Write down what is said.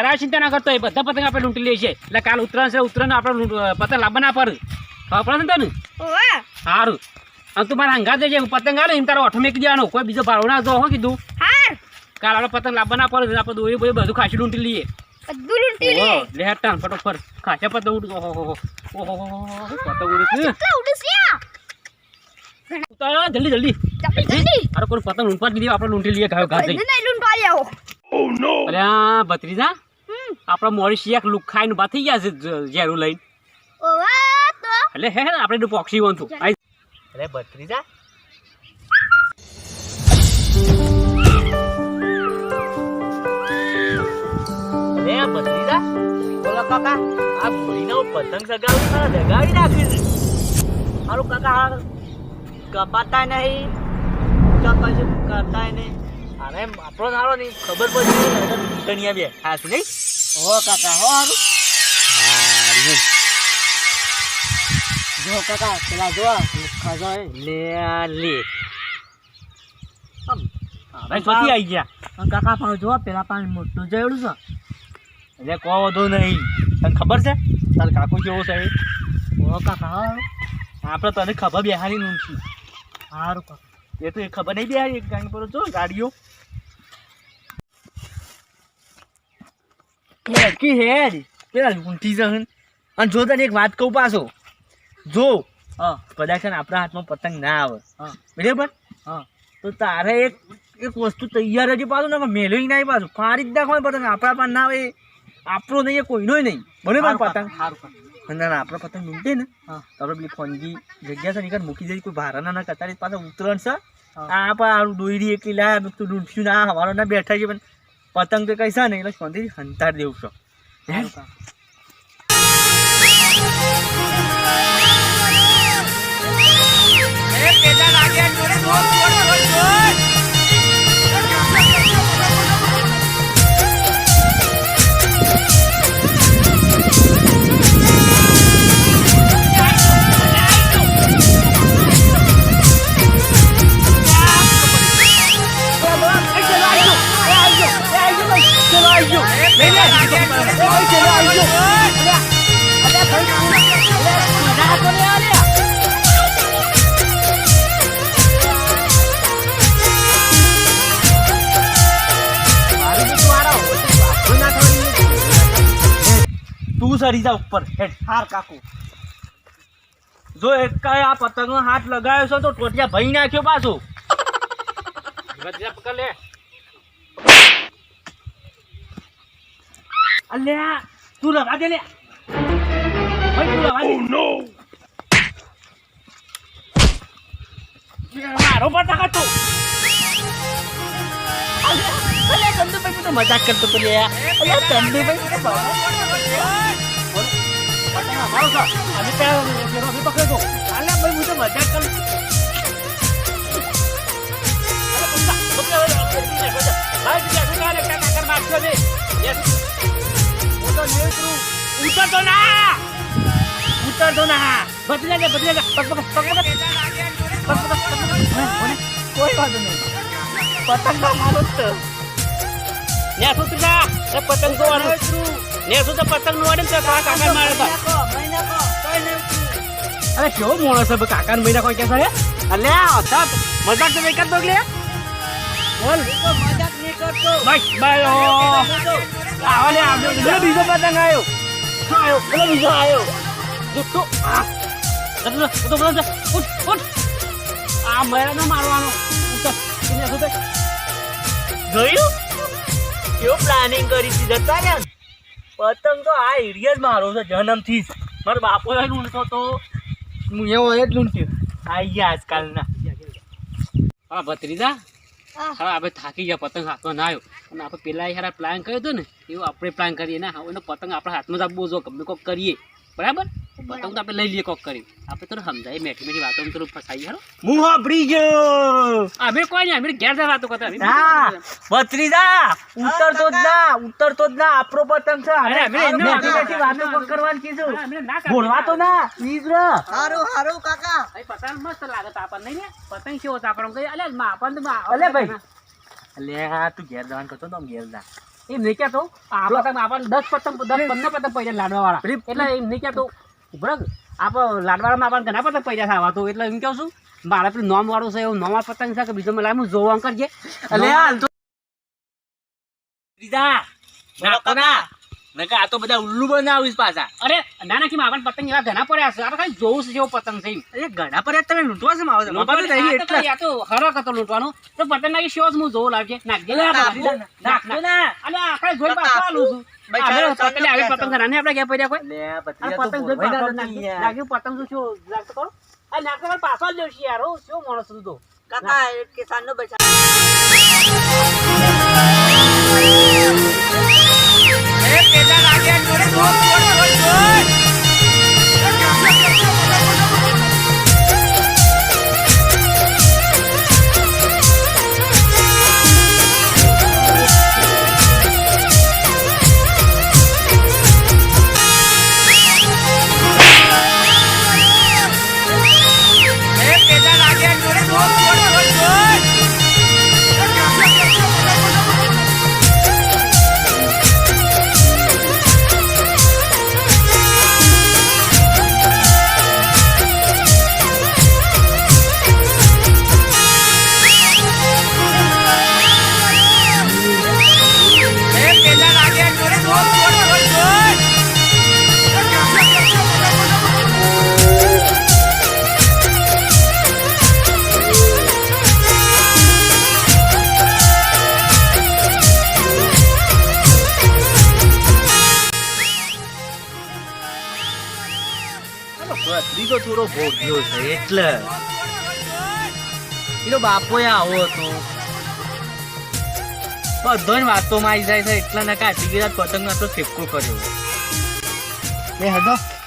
જરા ચિંતા ના કરતો એ બધા પતંગ આપણે લૂંટી લઈએ છીએ એટલે કાલ ઉત્તરાયણ છે ઉત્તરાયણ આપણે પતંગ લાવવા ના પડે. ખબર પડે ને તને? સારું અને તું મારા હંગા દેજે પતંગ આવે એમ તારો ઓઠો મેકી દેવાનો. કોઈ બીજો ભાડો ના હો કીધું. કાલ આપણે પતંગ લાવવા ના પડે આપણે દોરી બોરી બધું ખાસી લૂંટી લઈએ. બધું લૂંટી લે. લે ટાણ ફટોફટ. ખાસા પતંગ ઉડી ઓહો હો હો ઓહો હો હો, હો, પતંગ ઉડી છે? કેટલા જલ્દી જલ્દી. જલ્દી જલ્દી. અરે કોઈ પતંગ લૂંટવા જ નહીં આપણે લૂંટી લઈએ ઘાવ ઘા નહીં લૂંટવા આવો અરે ભત્રીજા. હમ આપણા મોડી શિયાક લુક ખાઈને ઊભા થઈ ગયા છે ઝેરું લઈને. એટલે હે ને આપણે પોક્ષી વંતું અરે બત્રીજા અરે ભત્રીજા બોલો કાકા આ ભૂરીનો પતંગ સગાવી મારા દગાવી નાખી છે. મારું કાકા આ કપાતા નહીં. કપાશે કરતા નહીં. અરે આપણો સારો નહીં ખબર પડી ટણિયા બે હાથ નહીં? હો કાકા હો હારું. જો કાકા પેલા જો ખજો લે આ લે ભાઈ સોતી આવી ગયા. કાકા પણ જો પેલા પાણી મોટું જયડું છે. એટલે કો વધુ નહીં. તને ખબર છે? તાર કાકો કેવો છે ઓ કાકા આપણે તને ખબર બેહારી છું સારું કાકા. એ તો એ ખબર નહીં બેહારી કારણ કે જો ગાડીઓ. હેડ હેડ પેલા જહન અને જો તને એક વાત કહું પાછો. જો હા. કદાચ ને આપણા હાથમાં પતંગ ના આવે. બરાબર? હા. તો તારે એક એક વસ્તુ તૈયાર જ પાછું ને મેળવી નહીં પાછું. ફાડી જ નાખવાનું પતંગ. આપણા પણ ના આવે આપણો નહીં કોઈનો નહીં. બરાબર પતંગ? ના આપણે પતંગ લૂંટે ને. તો આપણે પેલી ફોનગી જગ્યા છે નીકળ મૂકી જઈ કોઈ ભારાના ના કરતા પાછા ઉતરણ છે. આ પણ આડું દોયડી એકલી લાયા તું લૂંટ્યું ના હવારો ના બેઠા છે પણ પતંગ તો કઈ છે ને એટલે શાંતિથી હંતાર દેવું છો. તું સરીજા ઉપર. હેડ હાર કાકુ. જો એક આ પતંગનો હાથ લગાવ્યો છે તો ટોટિયા ભઈ નાખ્યો પાછો. પકડ લે અલ્યા તું લગા દે લે. ભાઈ તું લગા દે. મારો પતંગ હતો અલ્યા ચંદુભાઈ તું મજાક કરતો તો લે અલ્યા ચંદુભાઈ છે ઉતરતો ના ઉતરતો ના બદલે પતંગ મારો છે પતંગ તો વાળો ને શું તો પતંગનું વાળે છે કાકા મારે અરે કેવો મોણો છે કાકા ને કોઈ કે છે અલે હતા મજાક તો નહીં કરતો એટલે બોલ. બસ આવો આવ્યો બીજો પતંગ આવ્યો આવ્યો પેલો બીજો આવ્યો જો તો આ. તો તો બોલો ઉઠ ઉઠ. આ મારવાનો. જોયું? કેવું પ્લાનિંગ કરી દીધા ને પતંગ તો આ એરિયા જ મારો છે જન્મથી જ. મારો બાપો એ લૂંટતો તો. હું એવો એ જ લૂંટ્યો. આઈ ગયા આજકાલના. હા ભત્રીજા? હા. આપણે થાકી ગયા પતંગ હાથમાં ના આવ્યો. અને આપણે પેલા યાર પ્લાન કર્યો હતો ને એવું આપણે પ્લાન કરીએ. ને એનો પતંગ આપણા હાથમાં જ આપવો જો ગમે કોક કરીએ. બરાબર? પતંગ તો આપણે લઈ લઈએ કોક કરી. આપણે તો સમજાય મેઠી મેઠી વાતો તો ફસાઈ હારો હું વાપરી ગયો. અમે કોઈ નહીં અમે ઘેર વાતો કરતા હા ના ભત્રીજા ઉતરતો જ ના ઉતરતો જ ના આપણો પતંગ છે. અરે, અમે મેઠી મેઠી વાતો વાતો કીધું. બોલવા તો ના પ્લીઝ રો. હારો હારો કાકા. એ પતંગ મસ્ત લાગે આપણને ને? પતંગ કેવો છે આપણો? કઈ અલે માં આપણને તો અલે ભાઈ. અલે હા તું ઘેર જવાનું કરતો તો ઘેર જા. એમ નહીં કહેતો. આ પતંગ આપણને દસ પતંગ દસ પંદર પતંગ પૈસા લાડવા વાળા એટલે એમ નહીં કહેતો. બરાબર આપણે લાડવાળામાં આપણને ઘણા પતંગ પૈસા થવા તો એટલે એમ કહું છું મારે પેલું નોમ વાળું છે એવું નોમ પતંગ છે કે બીજો મને હું જોવા કરજે એટલે હાલ તો દીદા નાખો ના. નકર આ તો બધા ઉલ્લુ બનાવીશ પાછા. અરે નાના કે આપણને પતંગ એવા ઘણા પડ્યા છે જોવું છે જેવો પતંગ છે. અરે ઘણા પર તમે લૂંટવા છે? માવો આ તો ખાલી આ તો હરક હતો લૂંટવાનો. તો પતંગ નાખી શો હું જોવું લાવજે નાખજે લે નાખ નાખ. અલે આખરે જોઈ પાછો આલું છું. પતંગ આવી પતંગ આપણે પડ્યા કોઈ? લે આ પતંગ પતંગ તો શું લાગતો કરો આ નાખતો પાછો જ લેવું યાર શું માણસ તું તો? કાકા કિસાન નો બચાવ થોડો ભોગ્યો છે, એટલે. એનો બાપો આવો હતો. બધો વાતો માં આવી જાય છે એટલા નકા ગયા પતંગ તો ઠેપકો કર્યો. એ હડો.